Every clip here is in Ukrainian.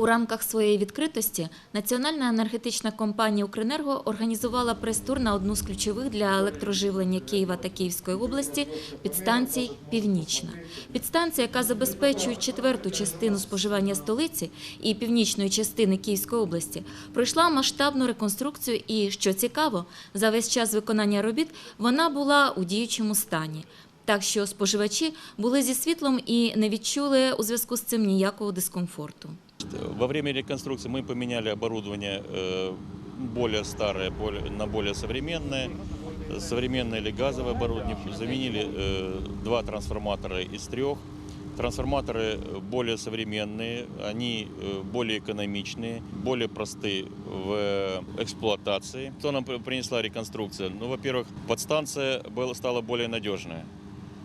У рамках своєї відкритості Національна енергетична компанія «Укренерго» організувала прес-тур на одну з ключових для електроживлення Києва та Київської області підстанцій «Північна». Підстанція, яка забезпечує четверту частину споживання столиці і північної частини Київської області, пройшла масштабну реконструкцію і, що цікаво, за весь час виконання робіт вона була у діючому стані. Так що споживачі були зі світлом і не відчули у зв'язку з цим ніякого дискомфорту. Во время реконструкции мы поменяли оборудование э, более старое на более современное. Современное или газовое оборудование. Заменили э, два трансформатора из трех. Трансформаторы более современные, они э, более экономичные, более простые в эксплуатации. Что нам при- принесла реконструкция? Ну, во-первых, подстанция стала более надежная.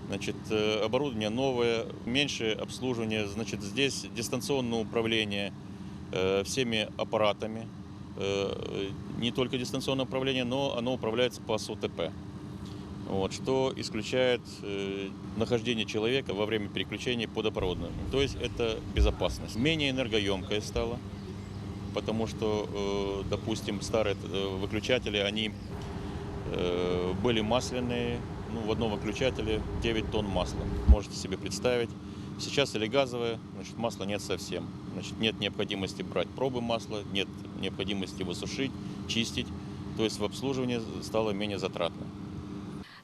Значит, э, оборудование новое, меньше обслуживания. Значит, здесь дистанционное управление э, всеми аппаратами. Э, Не только дистанционное управление, но оно управляется по СУТП. Вот, что исключает э, нахождение человека во время переключения подопроводно. То есть это безопасность. Менее энергоемкое стало, потому что, э, допустим, старые э, выключатели, они э, были масляные, ну, в одном выключателе 9 тонн масла. Можете себе представить. Сейчас или газовое, значит, масла нет совсем. Значит, нет необходимости брать пробы масла, нет необходимости его сушить, чистить. То есть в обслуживании стало менее затратно.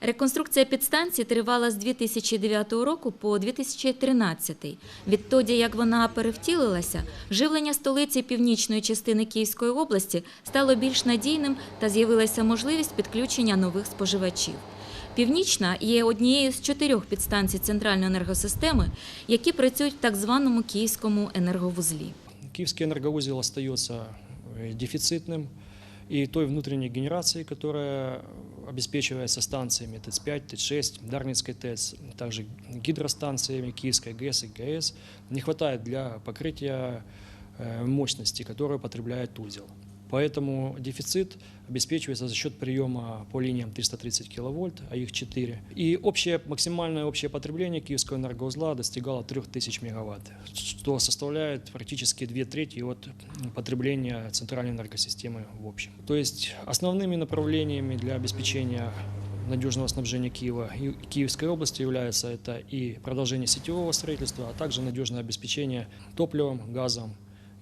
Реконструкція підстанції тривала з 2009 року по 2013. Відтоді, як вона перевтілилася, живлення столиці північної частини Київської області стало більш надійним та з'явилася можливість підключення нових споживачів. Північна є однією з чотирьох підстанцій центральної енергосистеми, які працюють в так званому київському енерговузлі. Киевский энергоузел остается э, дефицитным, и той внутренней генерации, которая обеспечивается станциями ТЭЦ-5, ТЭЦ-6, Дарницкой ТЭЦ, также гидростанциями Киевской ГЭС и ГАЭС, не хватает для покрытия э, мощности, которую потребляет узел. Поэтому дефицит обеспечивается за счет приема по линиям 330 киловольт, а их 4. И общее, максимальное общее потребление Киевского энергоузла достигало 3000 мегаватт, что составляет практически две трети от потребления центральной энергосистемы в общем. То есть основными направлениями для обеспечения надежного снабжения Киева и Киевской области является это и продолжение сетевого строительства, а также надежное обеспечение топливом, газом,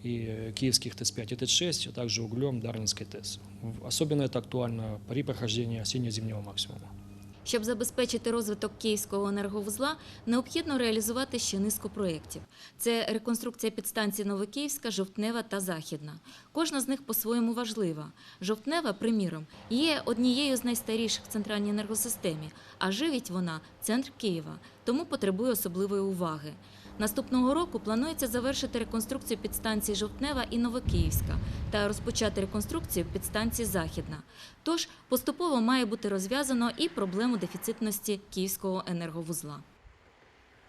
и э, киевских ТЭЦ-5 и ТЭЦ-6, а также углем Дарницкой ТЭЦ. В- Особенно это актуально при прохождении осенне-зимнего максимума. Щоб забезпечити розвиток київського енерговузла, необхідно реалізувати ще низку проєктів. Це реконструкція підстанцій Новокиївська, Жовтнева та Західна. Кожна з них по-своєму важлива. Жовтнева, приміром, є однією з найстаріших в центральній енергосистемі, а живить вона центр Києва, тому потребує особливої уваги. Наступного року планується завершити реконструкцію підстанції Жовтнева і Новокиївська та розпочати реконструкцію підстанції Західна. Тож поступово має бути розв'язано і проблему дефіцитності київського енерговузла.